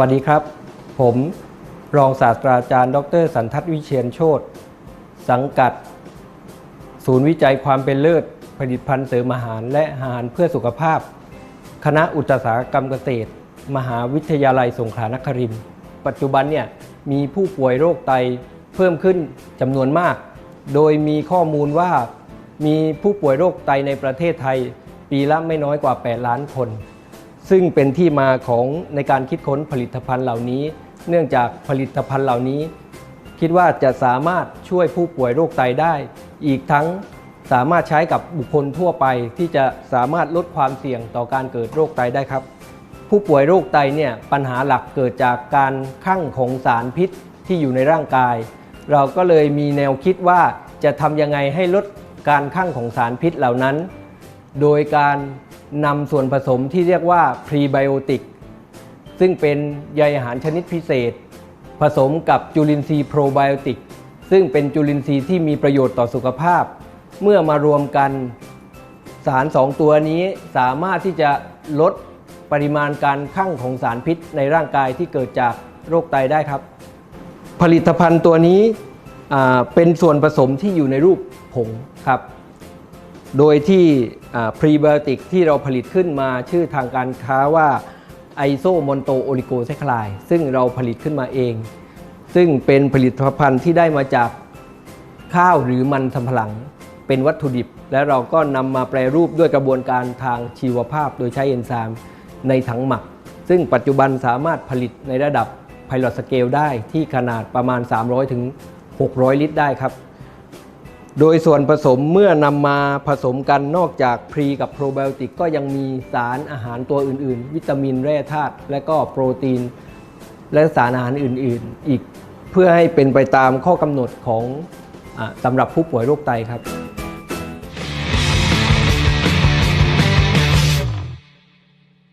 วัสดีครับ ผมรองศาสตราจารย์ ดร สันทัศน์วิเชียนโชตสังกัด ศูนย์วิจัยความเป็นเลิศ ผลิตภัณฑ์เสริมอาหาร และอาหารเพื่อสุขภาพ คณะอุตสาหกรรมเกษตร มหาวิทยาลัยสงขลานครินทร์ปัจจุบันเนี่ยมีผู้ป่วยโรคไตเพิ่มขึ้นจำนวนมาก โดยมีข้อมูลว่ามีผู้ป่วยโรคไตในประเทศไทย ปีละไม่น้อยกว่า 8 ล้านคน ซึ่งเป็นที่มาของในการคิดค้นผลิตภัณฑ์เหล่านี้ เนื่องจากผลิตภัณฑ์เหล่านี้ คิดว่าจะสามารถช่วยผู้ป่วยโรคไตได้ อีกทั้งสามารถใช้กับบุคคลทั่วไปที่จะสามารถลดความเสี่ยงต่อการเกิดโรคไตได้ครับ ผู้ป่วยโรคไตเนี่ยปัญหาหลักเกิดจากการคั่งของสารพิษที่อยู่ในร่างกาย เราก็เลยมีแนวคิดว่าจะทำยังไงให้ลดการคั่งของสารพิษเหล่านั้น โดยการ นำส่วนผสมที่เรียกว่าพรีไบโอติกซึ่งเป็นใยอาหารชนิดพิเศษ ผสมกับจุลินทรีย์โปรไบโอติกซึ่งเป็นจุลินทรีย์ที่มีประโยชน์ต่อสุขภาพ เมื่อมารวมกันสาร2ตัวนี้สามารถที่จะลดปริมาณการคั่งของสารพิษในร่างกายที่เกิดจากโรคไตได้ครับ ผลิตภัณฑ์ตัวนี้เป็นส่วนผสมที่อยู่ในรูปผงครับ โดยที่พรีไบโอติกที่เราผลิตขึ้นมาชื่อทางการค้าว่าไอโซมอนโตโอลิโกแซคลายซึ่งเราผลิตขึ้นมาเอง ซึ่งเป็นผลิตภัณฑ์ที่ได้มาจากข้าวหรือมันสำปะหลัง เป็นวัตถุดิบ และเราก็นำมาแปรรูปด้วยกระบวนการทางชีวภาพ โดยใช้เอนไซม์ในถังหมัก ซึ่งปัจจุบันสามารถผลิตในระดับไพลอตสเกลได้ที่ขนาดประมาณ 300ถึง600 ลิตรได้ครับ โดยส่วนผสมเมื่อนำมาผสมกันนอกจากพรีกับโปรไบโอติกก็ยังมีสารอาหารตัวอื่นๆ วิตามินแร่ธาตุและก็โปรตีน และสารอาหารอื่นๆ อีกเพื่อให้เป็นไปตามข้อกำหนดของอสำหรับผู้ป่วยโรคไตครับ